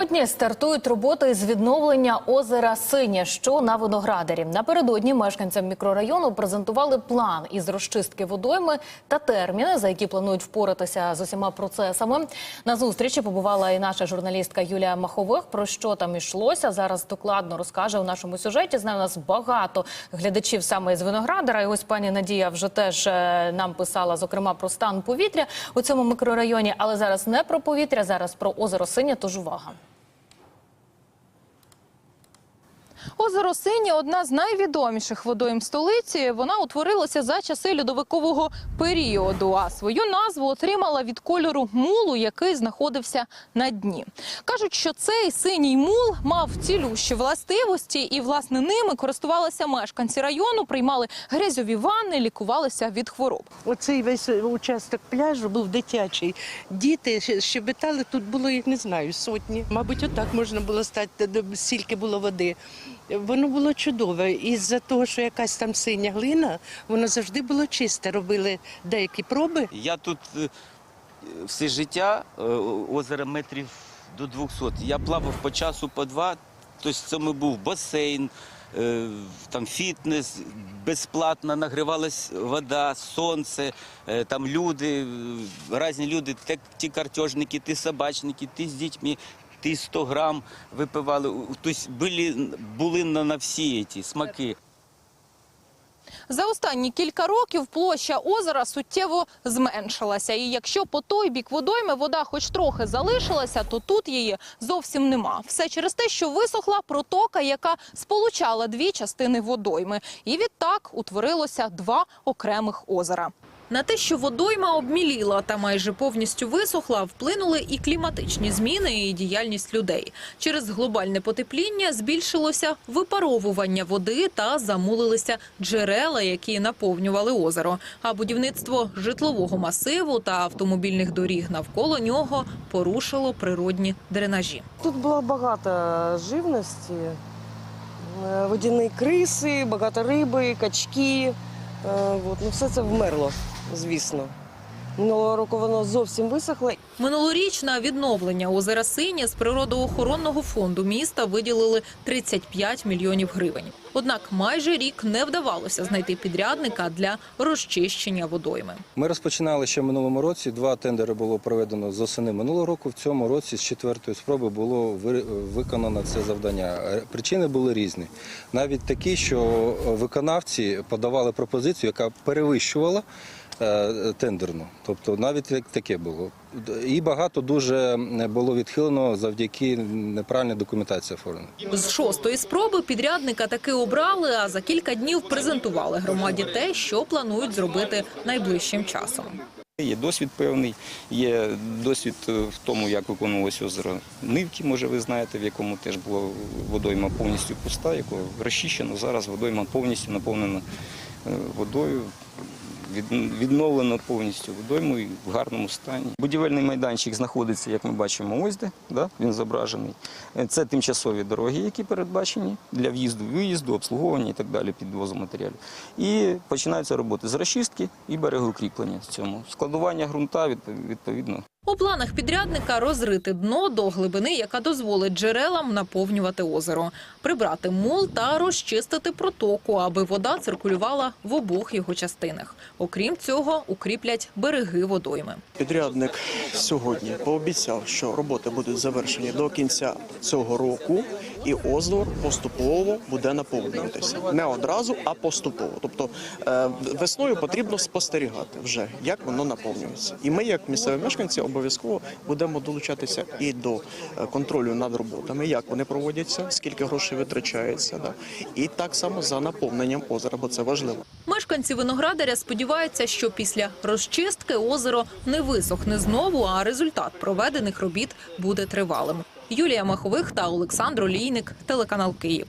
Сьогодні стартують роботи з відновлення озера Синє, що на виноградарі. Напередодні мешканцям мікрорайону презентували план із розчистки водойми та терміни, за які планують впоратися з усіма процесами. На зустрічі побувала і наша журналістка Юлія Махових. Про що там йшлося зараз докладно розкаже у нашому сюжеті. Знаю, у нас багато глядачів саме із виноградара. І ось пані Надія вже теж е, нам писала зокрема про стан повітря у цьому мікрорайоні. Але зараз не про повітря, зараз про озеро Синє. Тож увага. Озеро Синє – одна з найвідоміших водойм столиці. Вона утворилася за часи льодовикового періоду, а свою назву отримала від кольору мулу, який знаходився на дні. Кажуть, що цей синій мул мав цілющі властивості, і власне ними користувалися мешканці району, приймали грязьові ванни, лікувалися від хвороб. Оцей весь участок пляжу був дитячий. Діти щебетали, тут було, я не знаю, сотні. Мабуть, отак можна було стати, стільки було води. Воно було чудове. Із-за того, що якась там синя глина, воно завжди було чисте. Робили деякі проби. Я тут е, все життя, е, озеро метрів до 200. Я плавав по часу, по два. Тобто це був басейн, е, там фітнес, безплатно нагрівалась вода, сонце, там люди, різні люди, ті картежники, ті собачники, ті з дітьми. Ті 100 грам випивали, тобто були, були на, на всі ці смаки. За останні кілька років площа озера суттєво зменшилася. І якщо по той бік водойми вода хоч трохи залишилася, то тут її зовсім нема. Все через те, що висохла протока, яка сполучала дві частини водойми. І відтак утворилося два окремих озера. На те, що водойма обміліла та майже повністю висохла, вплинули і кліматичні зміни, і діяльність людей. Через глобальне потепління збільшилося випаровування води та замулилися джерела, які наповнювали озеро. А будівництво житлового масиву та автомобільних доріг навколо нього порушило природні дренажі. Тут було багато живності, Е, водяні криси, багато риби, качки. Е, От. Ну, все це вмерло, звісно. Минулого року воно зовсім висохло. Минулоріч на відновлення озера Синє з природоохоронного фонду міста виділили 35 мільйонів гривень. Однак майже рік не вдавалося знайти підрядника для розчищення водойми. Ми розпочинали ще в минулому році. Два тендери було проведено з осени минулого року. В цьому році з четвертої спроби було ви- виконано це завдання. Причини були різні. Навіть такі, що виконавці подавали пропозицію, яка перевищувала тендерну. Тобто навіть так- таке було. І багато дуже було відхилено завдяки неправильній документації оформлення. З шостої спроби підрядника таки обрали, а за кілька днів презентували громаді те, що планують зробити найближчим часом. Є досвід певний, є досвід е, в тому, як виконувалось озеро Нивки, може ви знаєте, в якому теж була водойма повністю пуста, яку розчищено. Зараз водойма повністю наповнена е, водою, відновлено повністю водойму і в гарному стані. Будівельний майданчик знаходиться, як ми бачимо, ось де, да? він зображений. Е, Це тимчасові дороги, які передбачені для в'їзду, виїзду, обслуговування і так далі, підвозу матеріалів. І починаються роботи з розчистки і берегоукріплення в цьому. Складування ґрунта відповідно У планах підрядника розрити дно до глибини, яка дозволить джерелам наповнювати озеро, прибрати мул та розчистити протоку, аби вода циркулювала в обох його частинах. Окрім цього, укріплять береги водойми. Підрядник сьогодні пообіцяв, що роботи будуть завершені до кінця цього року, і озеро поступово буде наповнюватися не одразу, а поступово. Тобто е, весною потрібно спостерігати вже, як воно наповнюється. І ми, як місцеві мешканці, обов'язково будемо долучатися і до е, контролю над роботами, як вони проводяться, скільки грошей витрачається, да. і так само за наповненням озера, бо це важливо. Мешканці виноградаря сподіваються, що після розчистки озеро не висохне знову, а результат проведених робіт буде тривалим. Юлія Махових та Олександр Олійник, телеканал Київ.